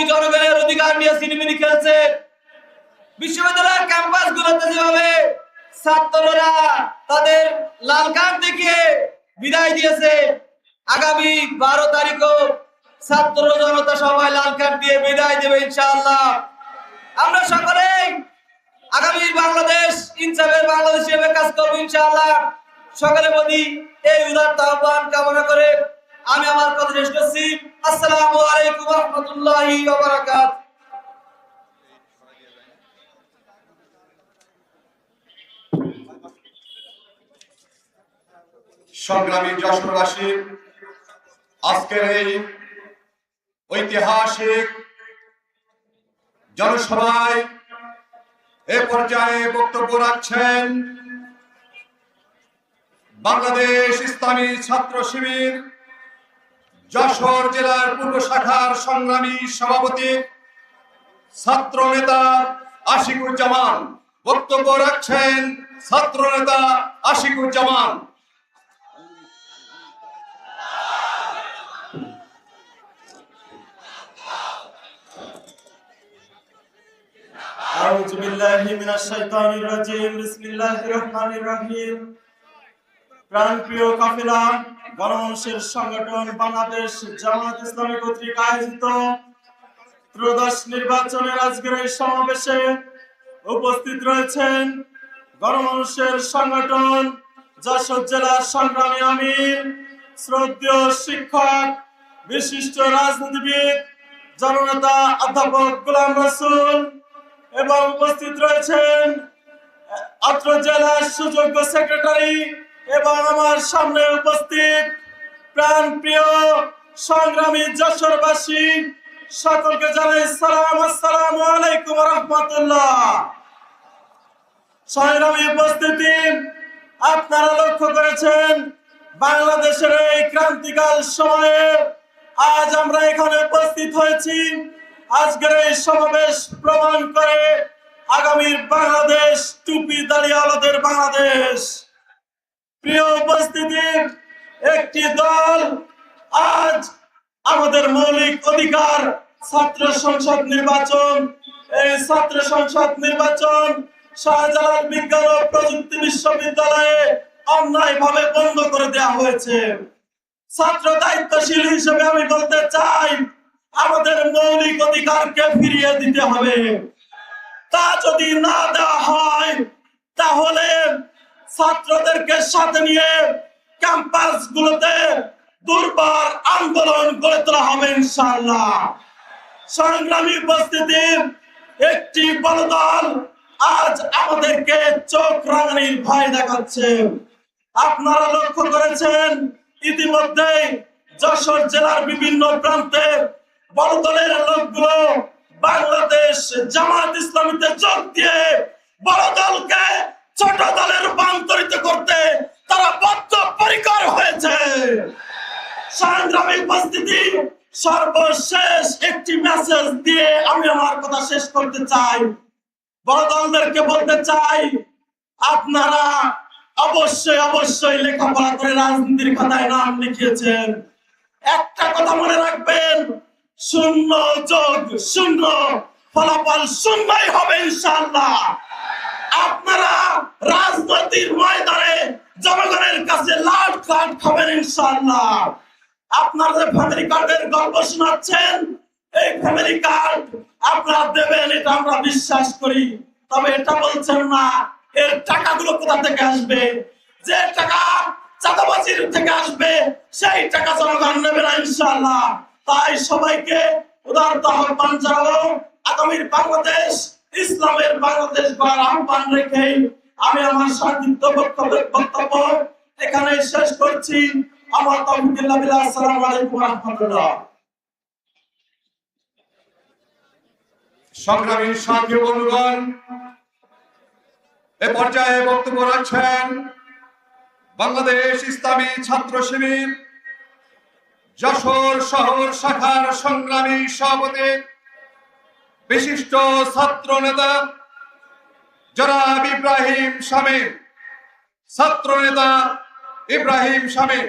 আপনি জনগণের অধিকার নিয়ে সিনেমিনি খেলছে। বিশ্ববিদ্যালয়ের ক্যাম্পাস গুলোতে যেভাবে ছাত্ররা তাদের লাল কার্ড দেখিয়ে বিদায় দিয়েছে, আগামী বারো তারিখও ছাত্র জনতা সবাই লাল কার্ড দিয়ে বিদায় দেবে ইনশাআল্লাহ। আমরা সকলেই আগামী বাংলাদেশ ইনসাফের বাংলাদেশ হিসেবে কাজ করব ইনশাআল্লাহ। সকলে বলি, এই উদার আহ্বান কামনা করে আমি আমার কথা শেষ করছি। আসসালামু আলাইকুম রহমতুল্লাহি ওয়া বারাকাতুহু সংগ্রামী যশোরবাসী, আজকের এই ঐতিহাসিক জনসভায় এ পর্যায়ে বক্তব্য রাখছেন বাংলাদেশ ইসলামী ছাত্র শিবির যশোর জেলার পূর্ব শাখার সংগ্রামী সভাপতি ছাত্র নেতা আশিকুজ্জামান বক্তব্য রাখছেন ছাত্র নেতা আশিকুজ্জামান أعوذ بالله من الشيطان الرجيم بسم الله الرحمن الرحيم প্রাণপ্রিয় কাফেলা গণমানুষের সংগঠন বাংলাদেশ জামাত ইসলামী কর্তৃক আয়োজিত ত্রয়োদশ নির্বাচনের আজকের এই সমাবেশে উপস্থিত রয়েছেন গণমানুষের সংগঠন যশোর জেলার সংগ্রামী আমির, শ্রদ্ধেয় শিক্ষক, বিশিষ্ট রাজনীতিবিদ, জননেতা অধ্যাপক গোলাম রসুল এবং উপস্থিত রয়েছেন অত্র জেলার সুযোগ্য সেক্রেটারি এবং আমার সামনে উপস্থিত প্রাণ প্রিয় সংগ্রামী যশোরবাসী, সকলকে জানাই সালাম, আসসালাম আলাইকুম রহমতুল্লাহ। সংগ্রামী উপস্থিতি, আপনারা লক্ষ্য করেছেন, বাংলাদেশের এই ক্রান্তিকাল সময়ে আজ আমরা এখানে উপস্থিত হয়েছি। আজকের এই সমাবেশ প্রমাণ করে আগামীর বাংলাদেশ টুপি দাঁড়িয়ালাদের বাংলাদেশ। প্রিয় উপস্থিতি, একটি দল আজ আমাদের মৌলিক অধিকার ছাত্র সংসদ নির্বাচন। এই ছাত্র সংসদ নির্বাচন শাহজালাল বিজ্ঞান প্রযুক্তি বিশ্ববিদ্যালয়ে অন্যায় ভাবে বন্ধ করে দেওয়া হয়েছে। ছাত্র দায়িত্বশীল হিসেবে আমি বলতে চাই, আমাদের মৌলিক অধিকারকে ফিরিয়ে দিতে হবে। তা যদি না দেওয়া হয়, তাহলে ছাত্রদেরকে সাথে নিয়ে ক্যাম্পাস গুলোতে দুর্বার আন্দোলন গড়ে তোলা হবে ইনশাআল্লাহ। সংগ্রামী উপস্থিতির একটি বড় আজ আমাদেরকে চোখ রাঙানির ভয় দেখাচ্ছে। আপনারা লক্ষ্য করেছেন ইতিমধ্যে যশোর জেলার বিভিন্ন প্রান্তে বড় দলের লোকগুলো বাংলাদেশ জামাত ইসলামীতে যোগ দিয়ে বড় দলকে ছোট দলে রূপান্তরিত করতে তারা বদ্ধ পরিকর হয়েছে। সংগ্রামী উপস্থিতি, সর্বশেষ একটি মেসেজ দিয়ে আমি আমার কথা শেষ করতে চাই। বড় দলদেরকে বলতে চাই, আপনারা অবশ্যই অবশ্যই লেখাপড়া করে রাজনীতির খাতায় নাম লিখিয়েছেন। একটা কথা মনে রাখবেন, শূন্য যোগ শূন্য, ফলাফল শূন্যই হবে ইনশাআল্লাহ। আপনারা রাজনৈতিক ময়দানে জনগণের কাছে লাট লাট খাবেন ইনশাআল্লাহ। আপনারা যে ফ্যামিলি কার্ডের গল্প শোনাচ্ছেন, এই ফ্যামিলি কার্ড আপনারা দেবেন, এটা আমরা বিশ্বাস করি। তবে এটা বলছেন না, এর টাকাগুলো কোথা থেকে আসবে? যে টাকা চাঁদাবাজির থেকে আসবে, সেই টাকা জনগণ নেবে না ইনশাআল্লাহ। তাই সবাইকে উদারত আহ্বান জানাব, আগামীর বাংলাদেশ, ইসলামের বাংলাদেশ গড়ার আহ্বান রেখে আমি আমার সংক্ষিপ্ত বক্তব্য এখানে শেষ করছি। আমার আসসালামু আলাইকুম সংগ্রামী সাথী বন্ধুগণ, এ পর্যায়ে বক্তব্য রাখছেন বাংলাদেশ ইসলামী ছাত্র শিবির যশোর শহর শাখার সংগ্রামী সভাপতি, বিশিষ্ট ছাত্র নেতা জনাব ইব্রাহিম শামীম ছাত্র নেতা ইব্রাহিম শামীম।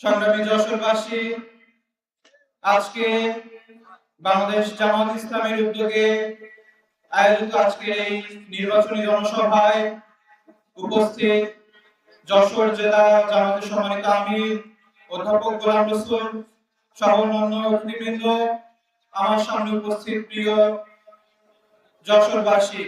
সংগ্রামী আজকে বাংলাদেশ জামাত ইসলামের উদ্যোগে আয়োজিত আজকের এই নির্বাচনী জনসভায় উপস্থিত যশোর জেলা জামাতের সম্মানিত আমির, অধ্যাপক গোলাম রসুল সহ অন্যান্য আমার সামনে উপস্থিত প্রিয় যশোরবাসী।